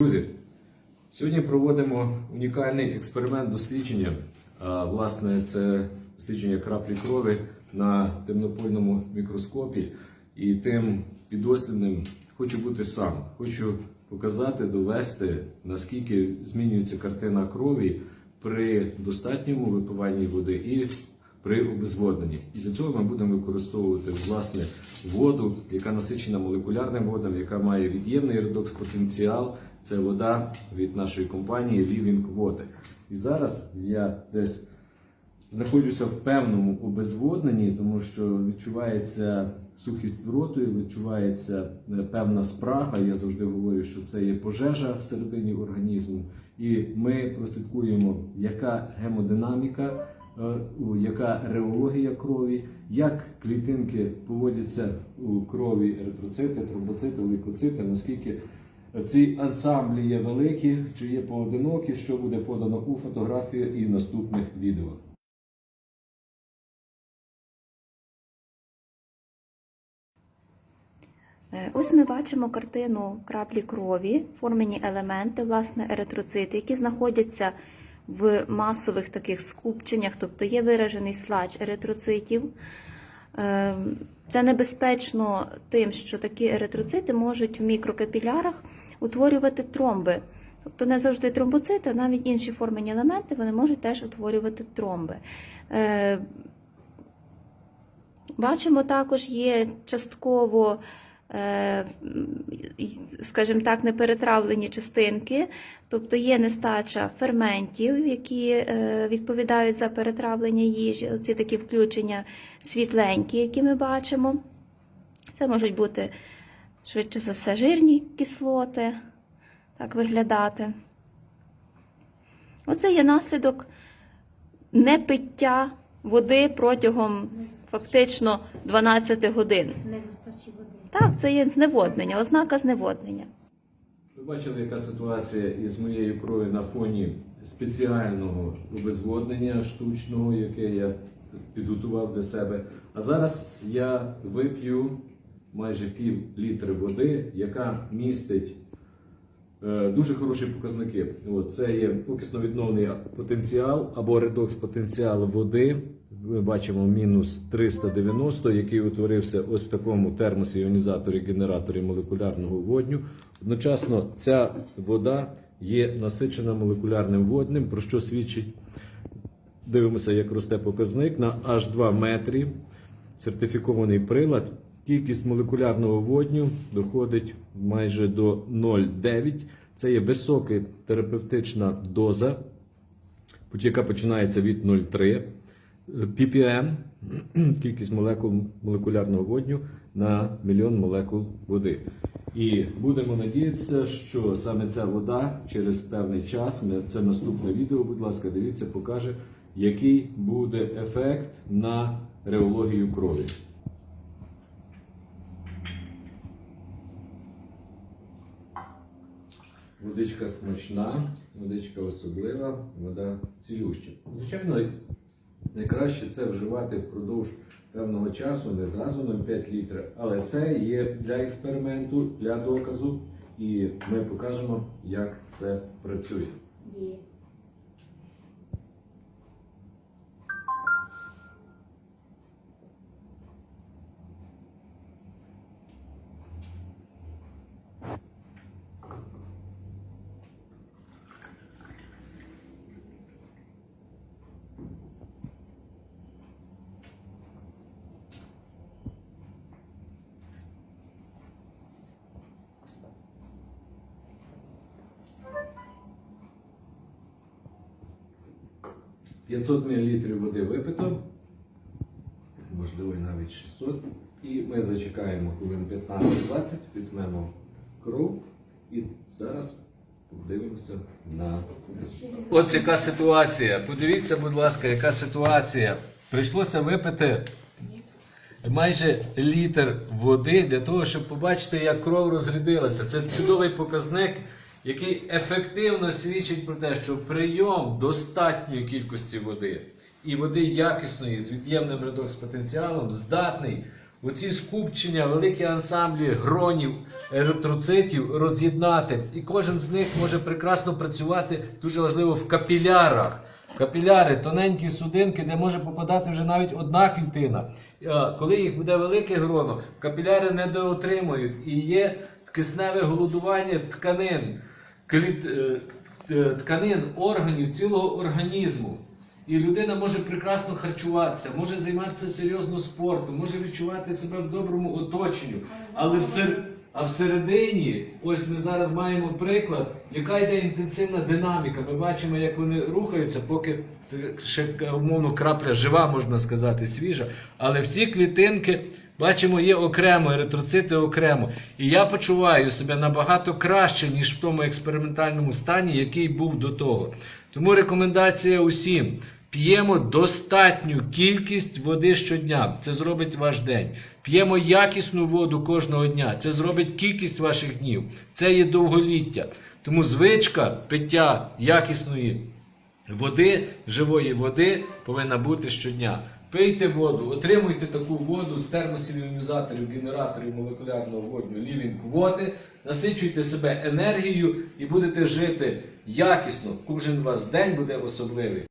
Друзі, сьогодні проводимо унікальний експеримент дослідження. Власне, це дослідження краплі крові на темнопольному мікроскопі. І тим підослідним хочу бути сам. Хочу показати, довести, наскільки змінюється картина крові при достатньому випиванні води і при обезводненні. І для цього ми будемо використовувати власне воду, яка насичена молекулярним водом, яка має від'ємний редокс потенціал. Це вода від нашої компанії Living Water. І зараз я десь знаходжуся в певному обезводненні, тому що відчувається сухість в роту, відчувається е, певна спрага. Я завжди говорю, що це є пожежа всередині організму. І ми прослідкуємо, яка гемодинаміка, е, яка реологія крові, як клітинки поводяться у крові еритроцити, тромбоцити, лейкоцити, наскільки ці ансамблі є великі чи є поодинокі, що буде подано у фотографії і в наступних відео. Е, Ось ми бачимо картину краплі крові, формені елементи, власне, еритроцити, які знаходяться в масових таких скупченнях, тобто є виражений сладж еритроцитів. Е, Це небезпечно тим, що такі еритроцити можуть в мікрокапілярах утворювати тромби. Тобто не завжди тромбоцити, а навіть інші формені елементи вони можуть теж утворювати тромби. Е, Бачимо, також є частково, скажімо так, неперетравлені частинки, тобто є нестача ферментів, які е, відповідають за перетравлення їжі. Оці такі включення світленькі, які ми бачимо. Це можуть бути швидше за все жирні кислоти, так виглядати. Оце є наслідок непиття води протягом фактично 12 годин. недостачі води. Так, це є зневоднення, ознака зневоднення. Ви бачили, яка ситуація із моєю кров'ю на фоні спеціального обезводнення штучного, яке я підготував для себе. А зараз я вип'ю майже пів літри води, яка містить дуже хороші показники. Це є окисно-відновний потенціал або редокс-потенціал води. Ми бачимо мінус 390, який утворився ось в такому термосі іонізаторі генераторі молекулярного водню. Одночасно ця вода є насичена молекулярним водним, про що свідчить Дивимося, як росте показник на аж 2 метрі. Сертифікований прилад. Кількість молекулярного водню доходить майже до 0,9. Це є висока терапевтична доза, яка починається від 0,3 ppm, кількість молекул молекулярного водню на мільйон молекул води. І будемо надіятися, що саме ця вода через певний час, це наступне відео, будь ласка, дивіться, покаже, який буде ефект на реологію крові. Водичка смачна, водичка особлива, вода цілюща. Звичайно, найкраще це вживати впродовж певного часу, не зразу 0,5 літра, але це є для експерименту, для доказу, і ми покажемо, як це працює. 500 мл води випито, можливо, навіть 600. І ми зачекаємо хвилин 15-20, візьмемо кров і зараз подивимося на Ось яка ситуація. Подивіться, будь ласка, яка ситуація. Прийшлося випити майже літр води для того, щоб побачити, як кров розрядилася. Це чудовий показник, який ефективно свідчить про те, що прийом достатньої кількості води і води якісної з від'ємним редокс потенціалом здатний оці скупчення, великі ансамблі гронів, еритроцитів роз'єднати. І кожен з них може прекрасно працювати дуже важливо в капілярах. Капіляри, тоненькі судинки, де може попадати вже навіть одна клітина. Е, Коли їх буде велике гроно, капіляри не доотримують і є кисневе голодування тканин, тканин, органів, цілого організму. І людина може прекрасно харчуватися, може займатися серйозно спортом, може відчувати себе в доброму оточенні. Але а всередині, ось ми зараз маємо приклад, яка йде інтенсивна динаміка. Ми бачимо, як вони рухаються, поки ще умовно крапля жива, можна сказати, свіжа. Але всі клітинки. Бачимо, є окремо, еритроцити окремо. І я почуваю себе набагато краще, ніж в тому експериментальному стані, який був до того. Тому рекомендація усім: п'ємо достатню кількість води щодня. Це зробить ваш день. П'ємо якісну воду кожного дня. Це зробить кількість ваших днів. Це є довголіття. Тому звичка пиття якісної води, живої води повинна бути щодня. Пийте воду, отримуйте таку воду з термосів, іонізаторів, генераторів молекулярного водню, лівінг води, насичуйте себе енергією і будете жити якісно. Кожен у вас день буде особливий.